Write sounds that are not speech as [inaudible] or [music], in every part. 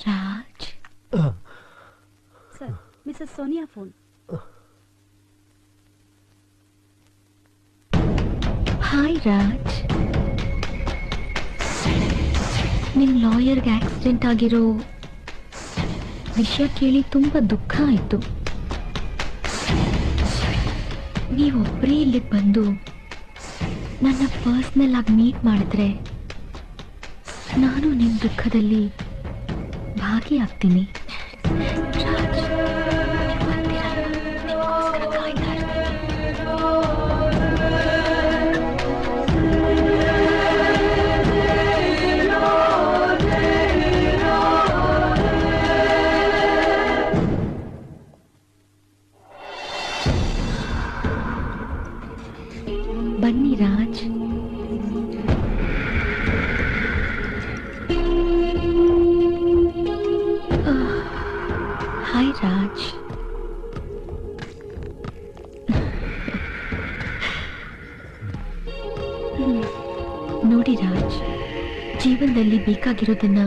Raj sir missus Sonia phone hi Raj ನಿಮ್ ಲಾಯರ್ಗೆ accident ಆಗಿರೋ ವಿಷಯ ಕೇಳಿ ತುಂಬಾ ದುಃಖ ಆಯ್ತು. ನೀವೊಬ್ಬರೇ ಇಲ್ಲಿಗೆ ಬಂದು ನನ್ನ ಪರ್ಸ್ನಲ್ ಆಗಿ ಮೀಟ್ ಮಾಡಿದ್ರೆ ನಾನು ನಿಮ್ಮ ದುಃಖದಲ್ಲಿ ಭಾಗಿಯಾಗ್ತೀನಿ. ರಾಜ್ ಹ್ಮ್. [laughs] ನೋಡಿ ರಾಜ್ ಜೀವನದಲ್ಲಿ ಬೇಕಾಗಿರೋದನ್ನ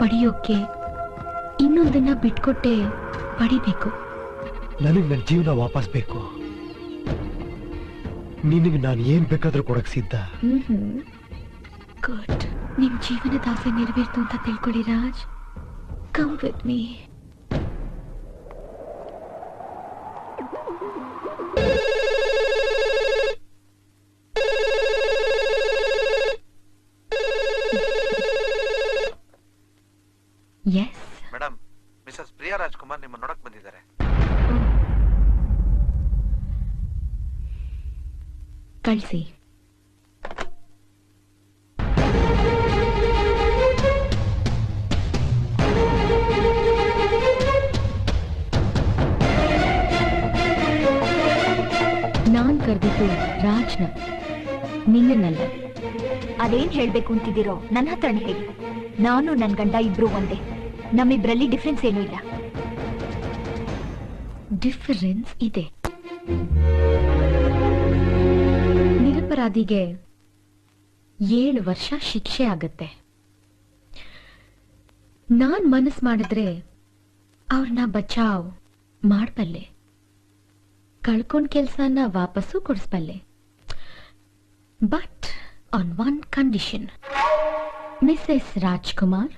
ಪಡೆಯೋಕೆ ಇನ್ನೊಂದನ್ನ ಬಿಟ್ಕೊಟ್ಟೆ ಪಡಿಬೇಕು. ನನಗೆ ನನ್ನ ಜೀವನ ವಾಪಸ್ ಬೇಕು. ನಿನಗೆ ನಾನು ಏನ್ ಬೇಕಾದ್ರೂ ಕೊಡಕ್ ಸಿದ್ಧ? ಗುಡ್ ನಿಮ್ ಜೀವನದ ಆಸೆ ನೆರವೇರ್ತು ಅಂತ ತಿಳ್ಕೊಳ್ಳಿ Raj come with me madam Mrs Priya Rajkumar ನಿಮ್ಮ ನೋಡಕ್ ಬಂದಿದ್ದಾರೆ ಕಳಿಸಿ ಕರೆದಿದ್ದು ರಾಜ್ನ. ನಿನ್ನನ್ನಲ್ಲ. ಅದೇನ್ ಹೇಳ್ಬೇಕು ಅಂತಿದ್ದೀರೋ? ನನ್ನ ಹತ್ರ ಹೇಳಿ. ನಾನು ನನ್ ಗಂಡ ಇಬ್ರು ಒಂದೇ. ನಮ್ಮಿಬ್ರಲ್ಲಿ ಡಿಫ್ರೆನ್ಸ್ ಏನೂ ಇಲ್ಲ. ಡಿಫರೆನ್ಸ್ ಇದೆ. ನಿರಪರಾಧಿಗೆ ಏಳು ವರ್ಷ ಶಿಕ್ಷೆ ಆಗತ್ತೆ. ನಾನ್ ಮನಸ್ ಮಾಡಿದ್ರೆ ಅವ್ರನ್ನ ಬಚಾವ್ ಮಾಡ್ಬಲ್ಲೆ ಕಳ್ಕೊಂಡ್ ಕೆಲ್ಸನ ವಾಪಸ್ಸು ಕೊಡಿಸ್ಬಲ್ಲೆ but on one condition missus Rajkumar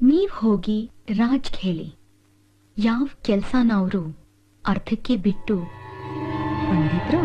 ನೀವ್ ಹೋಗಿ ರಾಜ್ ಹೇಳಿ ಯಾವ ಕೆಲ್ಸನ ಅವರು ಅರ್ಧಕ್ಕೆ ಬಿಟ್ಟು ಬಂದಿದ್ರು?